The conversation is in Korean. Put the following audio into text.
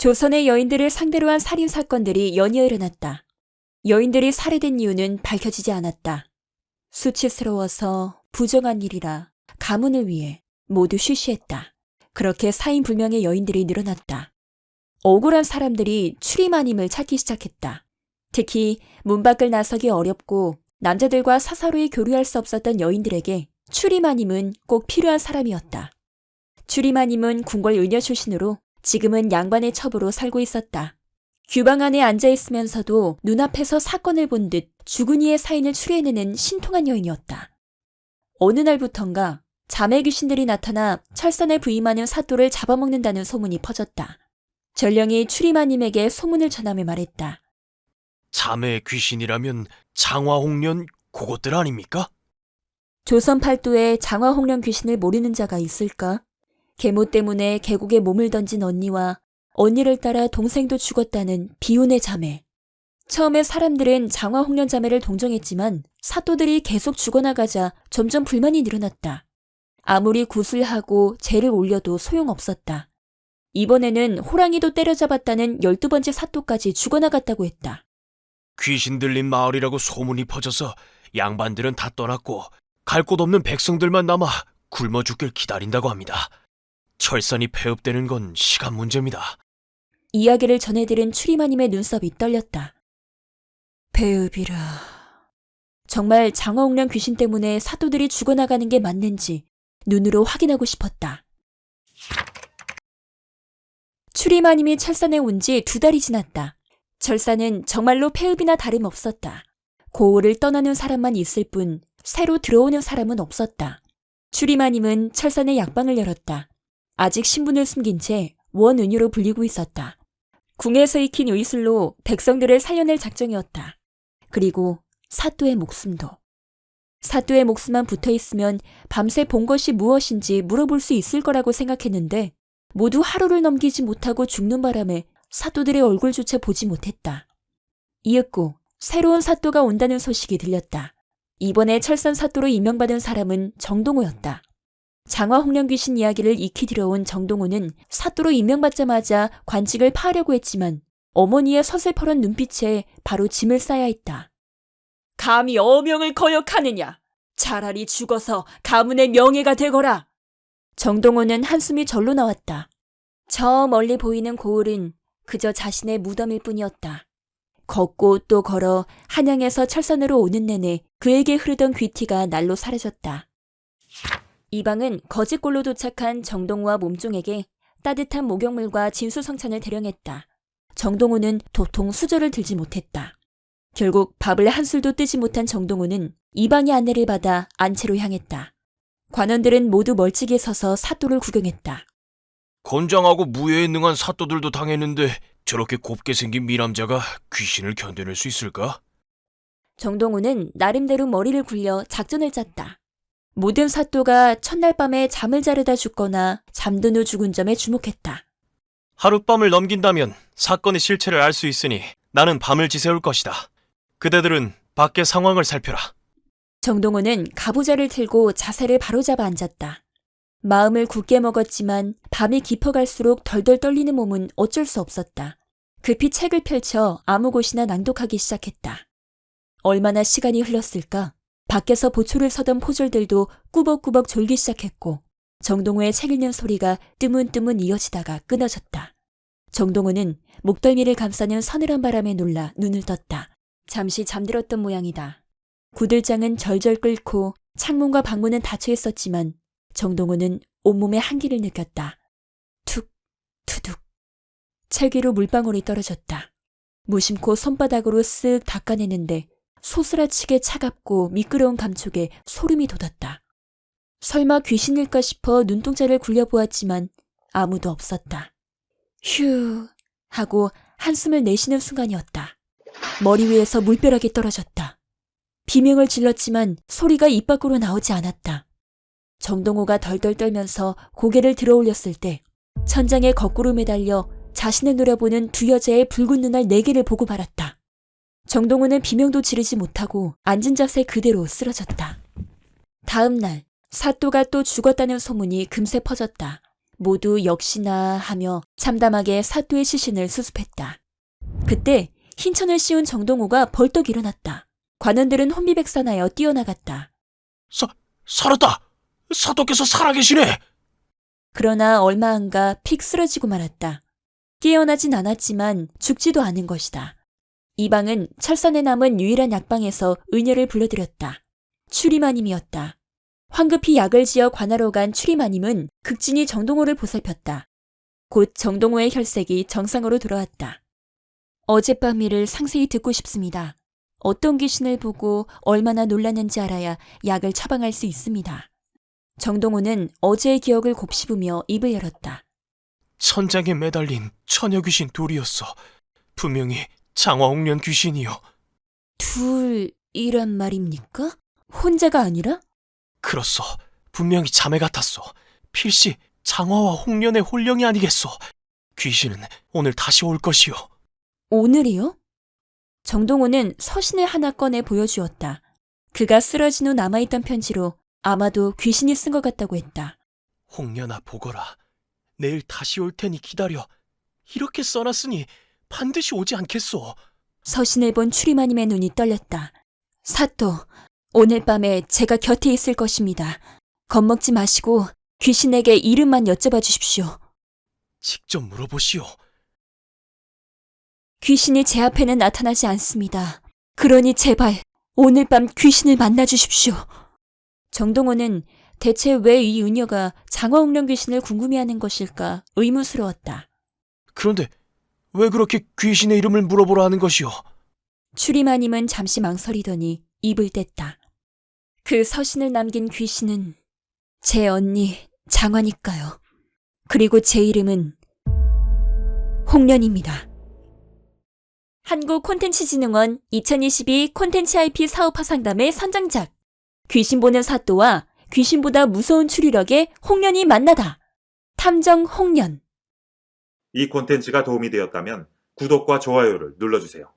조선의 여인들을 상대로 한 살인 사건들이 연이어 일어났다. 여인들이 살해된 이유는 밝혀지지 않았다. 수치스러워서 부정한 일이라 가문을 위해 모두 쉬쉬했다. 그렇게 사인 불명의 여인들이 늘어났다. 억울한 사람들이 추리마님을 찾기 시작했다. 특히 문 밖을 나서기 어렵고 남자들과 사사로이 교류할 수 없었던 여인들에게 추리마님은 꼭 필요한 사람이었다. 추리마님은 궁궐 의녀 출신으로 지금은 양반의 첩으로 살고 있었다. 규방 안에 앉아 있으면서도 눈앞에서 사건을 본 듯 죽은 이의 사인을 추리해내는 신통한 여인이었다. 어느 날부턴가 자매 귀신들이 나타나 철선에 부임하는 사또를 잡아먹는다는 소문이 퍼졌다. 전령이 추리마님에게 소문을 전하며 말했다. 자매의 귀신이라면 장화홍련 그것들 아닙니까? 조선 팔도에 장화홍련 귀신을 모르는 자가 있을까? 계모 때문에 계곡에 몸을 던진 언니와 언니를 따라 동생도 죽었다는 비운의 자매. 처음에 사람들은 장화홍련 자매를 동정했지만 사또들이 계속 죽어나가자 점점 불만이 늘어났다. 아무리 구슬하고 죄를 올려도 소용없었다. 이번에는 호랑이도 때려잡았다는 열두 번째 사또까지 죽어나갔다고 했다. 귀신 들린 마을이라고 소문이 퍼져서 양반들은 다 떠났고 갈 곳 없는 백성들만 남아 굶어 죽길 기다린다고 합니다. 철선이 폐업되는 건 시간 문제입니다. 이야기를 전해들은 추리마님의 눈썹이 떨렸다. 배읍이라. 정말 장화홍련 귀신 때문에 사도들이 죽어나가는 게 맞는지 눈으로 확인하고 싶었다. 추리마님이 철산에 온 지 두 달이 지났다. 철산은 정말로 폐읍이나 다름없었다. 고을을 떠나는 사람만 있을 뿐 새로 들어오는 사람은 없었다. 추리마님은 철산에 약방을 열었다. 아직 신분을 숨긴 채 원은유로 불리고 있었다. 궁에서 익힌 의술로 백성들을 살려낼 작정이었다. 그리고 사또의 목숨도. 사또의 목숨만 붙어 있으면 밤새 본 것이 무엇인지 물어볼 수 있을 거라고 생각했는데 모두 하루를 넘기지 못하고 죽는 바람에 사또들의 얼굴조차 보지 못했다. 이윽고 새로운 사또가 온다는 소식이 들렸다. 이번에 철산 사또로 임명받은 사람은 정동호였다. 장화 홍련 귀신 이야기를 익히 들어온 정동호는 사또로 임명받자마자 관직을 파하려고 했지만 어머니의 서슬퍼런 눈빛에 바로 짐을 쌓야 했다. 감히 어명을 거역하느냐? 차라리 죽어서 가문의 명예가 되거라. 정동호는 한숨이 절로 나왔다. 저 멀리 보이는 고을은 그저 자신의 무덤일 뿐이었다. 걷고 또 걸어 한양에서 철선으로 오는 내내 그에게 흐르던 귀티가 날로 사라졌다. 이방은 거짓골로 도착한 정동호와 몸종에게 따뜻한 목욕물과 진수성찬을 대령했다. 정동호는 도통 수저를 들지 못했다. 결국 밥을 한술도 뜨지 못한 정동호는 이방의 안내를 받아 안채로 향했다. 관원들은 모두 멀찍이 서서 사또를 구경했다. 건장하고 무예에 능한 사또들도 당했는데 저렇게 곱게 생긴 미남자가 귀신을 견뎌낼 수 있을까? 정동호는 나름대로 머리를 굴려 작전을 짰다. 모든 사또가 첫날 밤에 잠을 자르다 죽거나 잠든 후 죽은 점에 주목했다. 하룻밤을 넘긴다면 사건의 실체를 알 수 있으니 나는 밤을 지새울 것이다. 그대들은 밖의 상황을 살펴라. 정동호는 가부좌를 틀고 자세를 바로잡아 앉았다. 마음을 굳게 먹었지만 밤이 깊어갈수록 덜덜 떨리는 몸은 어쩔 수 없었다. 급히 책을 펼쳐 아무 곳이나 낭독하기 시작했다. 얼마나 시간이 흘렀을까? 밖에서 보초를 서던 포졸들도 꾸벅꾸벅 졸기 시작했고 정동호의 책 읽는 소리가 뜨문뜨문 이어지다가 끊어졌다. 정동호는 목덜미를 감싸는 서늘한 바람에 놀라 눈을 떴다. 잠시 잠들었던 모양이다. 구들장은 절절 끓고 창문과 방문은 닫혀 있었지만 정동호는 온몸에 한기를 느꼈다. 툭, 투둑. 책 위로 물방울이 떨어졌다. 무심코 손바닥으로 쓱 닦아내는데 소스라치게 차갑고 미끄러운 감촉에 소름이 돋았다. 설마 귀신일까 싶어 눈동자를 굴려보았지만 아무도 없었다. 휴 하고 한숨을 내쉬는 순간이었다. 머리 위에서 물벼락이 떨어졌다. 비명을 질렀지만 소리가 입 밖으로 나오지 않았다. 정동호가 덜덜 떨면서 고개를 들어 올렸을 때 천장에 거꾸로 매달려 자신을 노려보는 두 여자의 붉은 눈알 네 개를 보고 말았다. 정동호는 비명도 지르지 못하고 앉은 자세 그대로 쓰러졌다. 다음 날 사또가 또 죽었다는 소문이 금세 퍼졌다. 모두 역시나 하며 참담하게 사또의 시신을 수습했다. 그때 흰천을 씌운 정동호가 벌떡 일어났다. 관원들은 혼비백산하여 뛰어나갔다. 사, 살았다! 사도께서 살아계시네! 그러나 얼마 안가 픽 쓰러지고 말았다. 깨어나진 않았지만 죽지도 않은 것이다. 이방은 철산에 남은 유일한 약방에서 의녀를 불러들였다. 추리마님이었다. 황급히 약을 지어 관하러 간 추리마님은 극진히 정동호를 보살폈다. 곧 정동호의 혈색이 정상으로 돌아왔다. 어젯밤 일을 상세히 듣고 싶습니다. 어떤 귀신을 보고 얼마나 놀랐는지 알아야 약을 처방할 수 있습니다. 정동호는 어제의 기억을 곱씹으며 입을 열었다. 천장에 매달린 처녀 귀신 둘이었어. 분명히 장화홍련 귀신이요. 둘이란 말입니까? 혼자가 아니라? 그렇소. 분명히 자매 같았소. 필시 장화와 홍련의 홀령이 아니겠소. 귀신은 오늘 다시 올 것이요. 오늘이요? 정동호는 서신을 하나 꺼내 보여주었다. 그가 쓰러진 후 남아있던 편지로 아마도 귀신이 쓴 것 같다고 했다. 홍련아 보거라. 내일 다시 올 테니 기다려. 이렇게 써놨으니 반드시 오지 않겠소. 서신을 본 추리마님의 눈이 떨렸다. 사또, 오늘 밤에 제가 곁에 있을 것입니다. 겁먹지 마시고 귀신에게 이름만 여쭤봐 주십시오. 직접 물어보시오. 귀신이 제 앞에는 나타나지 않습니다. 그러니 제발 오늘 밤 귀신을 만나 주십시오. 정동호는 대체 왜이 의녀가 장화홍련 귀신을 궁금해하는 것일까 의문스러웠다. 그런데 왜 그렇게 귀신의 이름을 물어보라 하는 것이오? 추리마님은 잠시 망설이더니 입을 뗐다. 그 서신을 남긴 귀신은 제 언니 장화니까요. 그리고 제 이름은 홍련입니다. 한국 콘텐츠진흥원 2022 콘텐츠 IP 사업화 상담의 선정작 귀신 보는 사또와 귀신보다 무서운 추리력의 홍련이 만나다. 탐정 홍련 이 콘텐츠가 도움이 되었다면 구독과 좋아요를 눌러주세요.